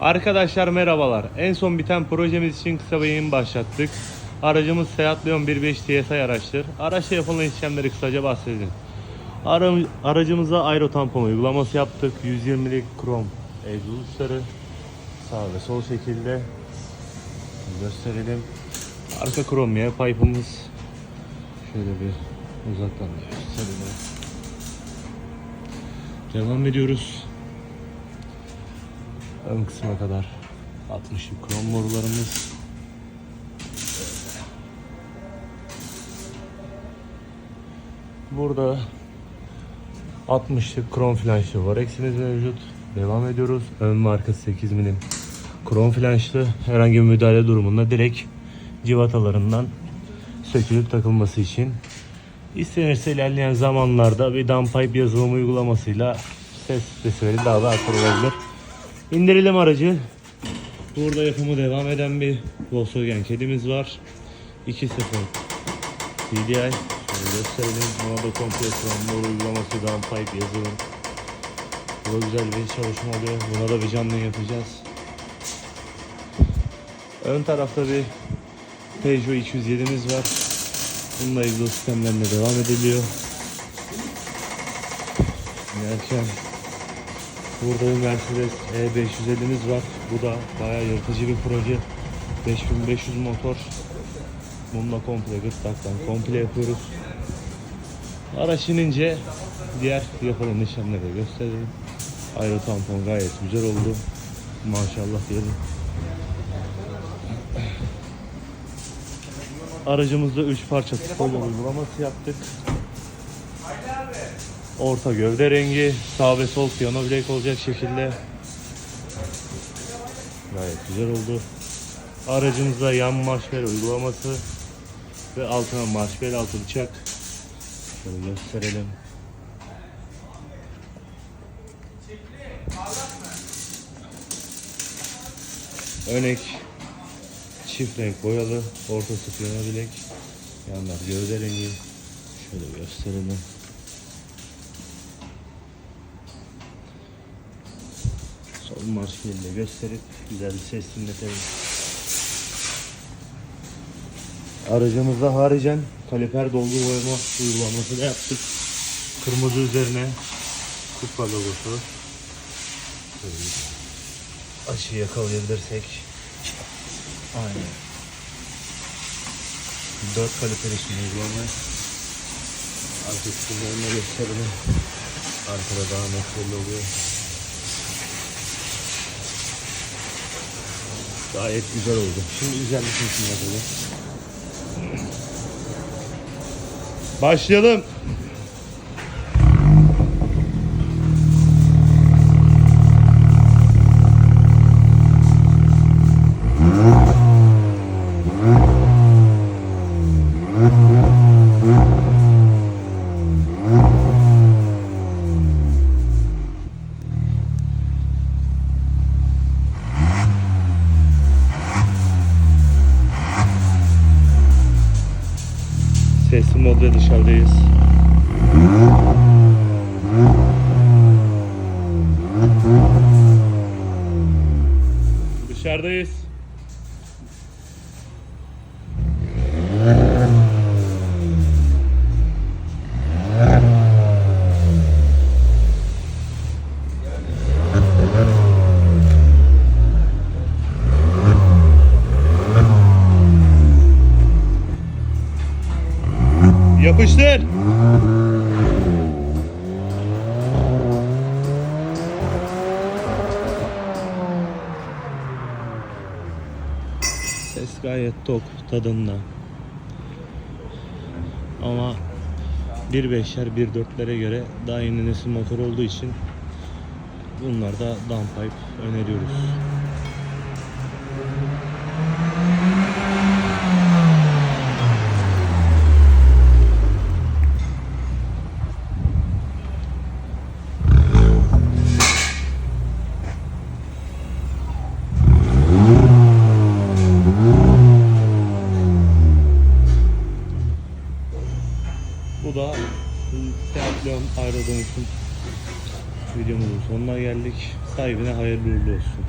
Arkadaşlar merhabalar. En son biten projemiz için kısa bir yayın başlattık. Aracımız Seat Leon 1.5 TSI araçtır. Araçta yapılan işlemleri kısaca bahsedelim. Ara, aracımıza aero tampon uygulaması yaptık. 120'lik krom egzozları sağ ve sol şekilde gösterelim. Arka krom yağ pipe'ımız şöyle bir uzaktan da. Devam ediyoruz. Ön kısma kadar 60'lık krom borularımız. Burada 60'lık krom flanşlı var. Eksiniz mevcut. Devam ediyoruz. Ön marka 8 milim krom flanşlı. Herhangi bir müdahale durumunda direkt civatalarından sökülüp takılması için. İstenirse ilerleyen zamanlarda bir downpipe yazılımı uygulamasıyla ses desibeli daha da artırılabilir. İndirelim aracı. Burada yapımı devam eden bir Volkswagen kedimiz var. 2.0 TDI. Şöyle gösterelim. Da komple tramvay uygulaması, downpipe yazılım. Bu güzel bir çalışma oluyor. Buna da bir canlı yapacağız. Ön tarafta bir Peugeot 207'miz var. Bununla egzoz sistemlerine devam ediliyor. Erken Burada bir Mercedes E550'miz var. Bu da bayağı yırtıcı bir proje. 5500 motor. Bununla komple gırtlaktan komple yapıyoruz. Araç inince diğer yapılan işlemleri gösterelim. Ayrı tampon gayet güzel oldu. Maşallah diyelim. Aracımızda 3 parça spoiler uygulaması yaptık. Orta gövde rengi, sağ ve sol piyano bilek olacak şekilde. Gayet güzel oldu. Aracımızda yan marşbel uygulaması ve altına marşbel altı bıçak. Şöyle gösterelim. Önek çift renk boyalı, ortası piyano bilek, yanlar gövde rengi. Şöyle gösterelim. Marşbelle gösterip güzel bir ses dinletelim. Aracımızda haricen kaliper dolgu boyama uygulaması da yaptık. Kırmızı üzerine kupa logosu. Şöyle açı yakalayabilirsek. Aynen. 4 kaliper için uygulama. Arka kısımlarını gösterelim. Arkada daha net belli oluyor. Gayet güzel oldu. Şimdi güzellik için yapalım. Başlayalım. Sesli modda dışarıdayız. Dışarıdayız. Yapıştır. Ses gayet tok tadında. Ama 1.5'ler 1.4'lere göre daha yeni nesil motor olduğu için bunlar da downpipe öneriyoruz. Bu da Seat Leon Aero dönüşüm videomuzun sonuna geldik. Sahibine hayırlı uğurlu olsun.